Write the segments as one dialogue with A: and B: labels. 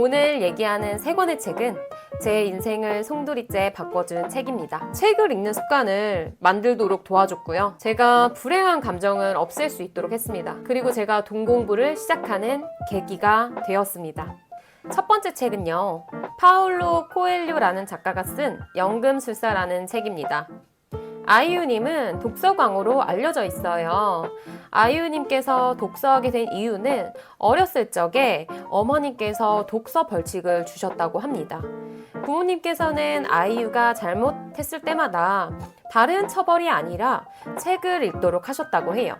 A: 오늘 얘기하는 세 권의 책은 제 인생을 송두리째 바꿔준 책입니다. 책을 읽는 습관을 만들도록 도와줬고요. 제가 불행한 감정을 없앨 수 있도록 했습니다. 그리고 제가 돈 공부를 시작하는 계기가 되었습니다. 첫 번째 책은요. 파울로 코엘료라는 작가가 쓴 연금술사라는 책입니다. 아이유님은 독서광으로 알려져 있어요. 아이유님께서 독서하게 된 이유는 어렸을 적에 어머니께서 독서 벌칙을 주셨다고 합니다. 부모님께서는 아이유가 잘못했을 때마다 다른 처벌이 아니라 책을 읽도록 하셨다고 해요.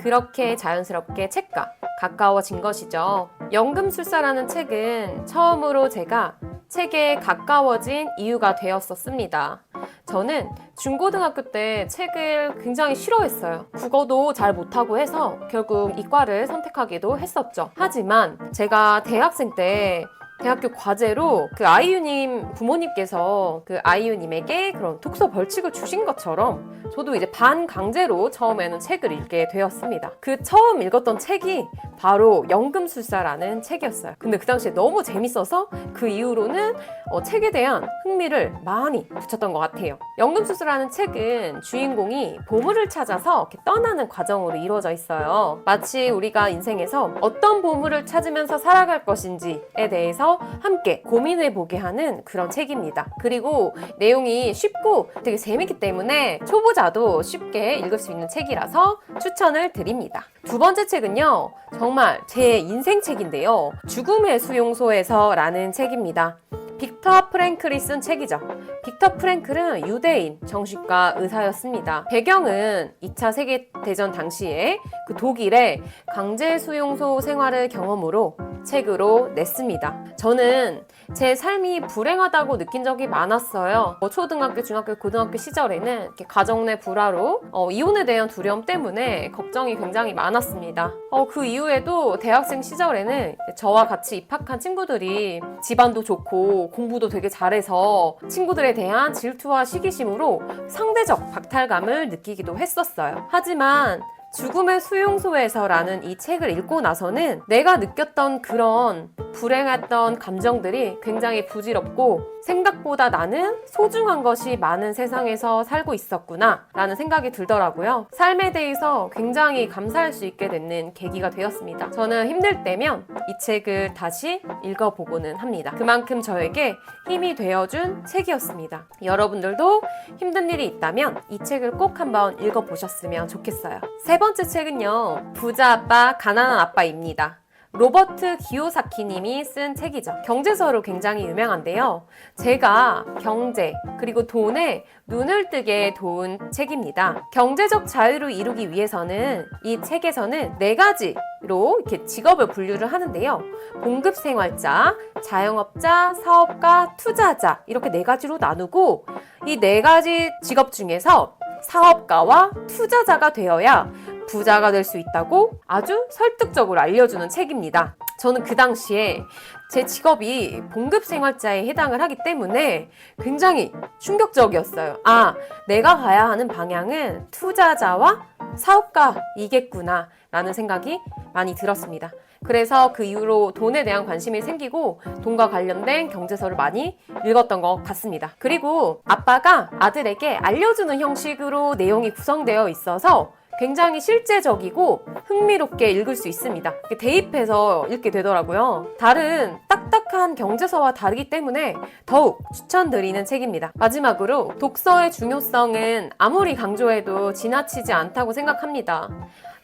A: 그렇게 자연스럽게 책과 가까워진 것이죠. 연금술사라는 책은 처음으로 제가 책에 가까워진 이유가 되었었습니다. 저는 중고등학교 때 책을 굉장히 싫어했어요. 국어도 잘 못하고 해서 결국 이과를 선택하기도 했었죠. 하지만 제가 대학생 때 대학교 과제로 그 아이유님 부모님께서 그 아이유님에게 그런 독서 벌칙을 주신 것처럼 저도 이제 반강제로 처음에는 책을 읽게 되었습니다. 그 처음 읽었던 책이 바로 연금술사라는 책이었어요. 근데 그 당시에 너무 재밌어서 그 이후로는 어, 책에 대한 흥미를 많이 붙였던 것 같아요. 연금술사라는 책은 주인공이 보물을 찾아서 이렇게 떠나는 과정으로 이루어져 있어요. 마치 우리가 인생에서 어떤 보물을 찾으면서 살아갈 것인지에 대해서 함께 고민해 보게 하는 그런 책입니다. 그리고 내용이 쉽고 되게 재밌기 때문에 초보자도 쉽게 읽을 수 있는 책이라서 추천을 드립니다. 두 번째 책은요, 정말 제 인생 책인데요. 죽음의 수용소에서 라는 책입니다. 빅터 프랭클이 쓴 책이죠. 빅터 프랭클은 유대인 정신과 의사였습니다. 배경은 2차 세계대전 당시에 그 독일의 강제 수용소 생활을 경험으로 책으로 냈습니다. 저는 제 삶이 불행하다고 느낀 적이 많았어요. 뭐 초등학교, 중학교, 고등학교 시절에는 가정 내 불화로 어, 이혼에 대한 두려움 때문에 걱정이 굉장히 많았습니다. 어, 그 이후에도 대학생 시절에는 저와 같이 입학한 친구들이 집안도 좋고 공부도 되게 잘해서 친구들에 대한 질투와 시기심으로 상대적 박탈감을 느끼기도 했었어요. 하지만 죽음의 수용소에서라는 이 책을 읽고 나서는 내가 느꼈던 그런 불행했던 감정들이 굉장히 부질없고 생각보다 나는 소중한 것이 많은 세상에서 살고 있었구나 라는 생각이 들더라고요. 삶에 대해서 굉장히 감사할 수 있게 되는 계기가 되었습니다. 저는 힘들 때면 이 책을 다시 읽어보고는 합니다. 그만큼 저에게 힘이 되어준 책이었습니다. 여러분들도 힘든 일이 있다면 이 책을 꼭 한번 읽어보셨으면 좋겠어요. 세 번째 책은요. 부자 아빠, 가난한 아빠입니다. 로버트 기요사키 님이 쓴 책이죠. 경제서로 굉장히 유명한데요. 제가 경제, 그리고 돈에 눈을 뜨게 도운 책입니다. 경제적 자유를 이루기 위해서는 이 책에서는 네 가지로 이렇게 직업을 분류를 하는데요. 봉급 생활자, 자영업자, 사업가, 투자자 이렇게 네 가지로 나누고 이 네 가지 직업 중에서 사업가와 투자자가 되어야 부자가 될 수 있다고 아주 설득적으로 알려주는 책입니다. 저는 그 당시에 제 직업이 봉급 생활자에 해당을 하기 때문에 굉장히 충격적이었어요. 아, 내가 가야 하는 방향은 투자자와 사업가이겠구나 라는 생각이 많이 들었습니다. 그래서 그 이후로 돈에 대한 관심이 생기고 돈과 관련된 경제서를 많이 읽었던 것 같습니다. 그리고 아빠가 아들에게 알려주는 형식으로 내용이 구성되어 있어서 굉장히 실제적이고 흥미롭게 읽을 수 있습니다. 대입해서 읽게 되더라고요. 다른 딱딱한 경제서와 다르기 때문에 더욱 추천드리는 책입니다. 마지막으로 독서의 중요성은 아무리 강조해도 지나치지 않다고 생각합니다.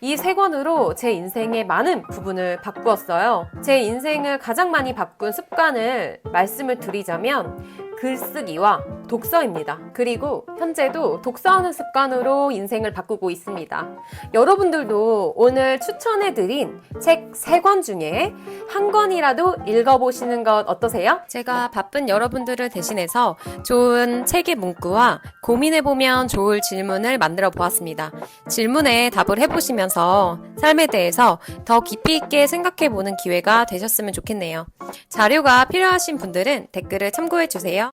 A: 이 세 권으로 제 인생의 많은 부분을 바꾸었어요. 제 인생을 가장 많이 바꾼 습관을 말씀을 드리자면 글쓰기와 독서입니다. 그리고 현재도 독서하는 습관으로 인생을 바꾸고 있습니다. 여러분들도 오늘 추천해드린 책세권 중에 한 권이라도 읽어보시는 것 어떠세요? 제가 바쁜 여러분들을 대신해서 좋은 책의 문구와 고민해보면 좋을 질문을 만들어 보았습니다. 질문에 답을 해보시면서 삶에 대해서 더 깊이 있게 생각해보는 기회가 되셨으면 좋겠네요. 자료가 필요하신 분들은 댓글을 참고해주세요.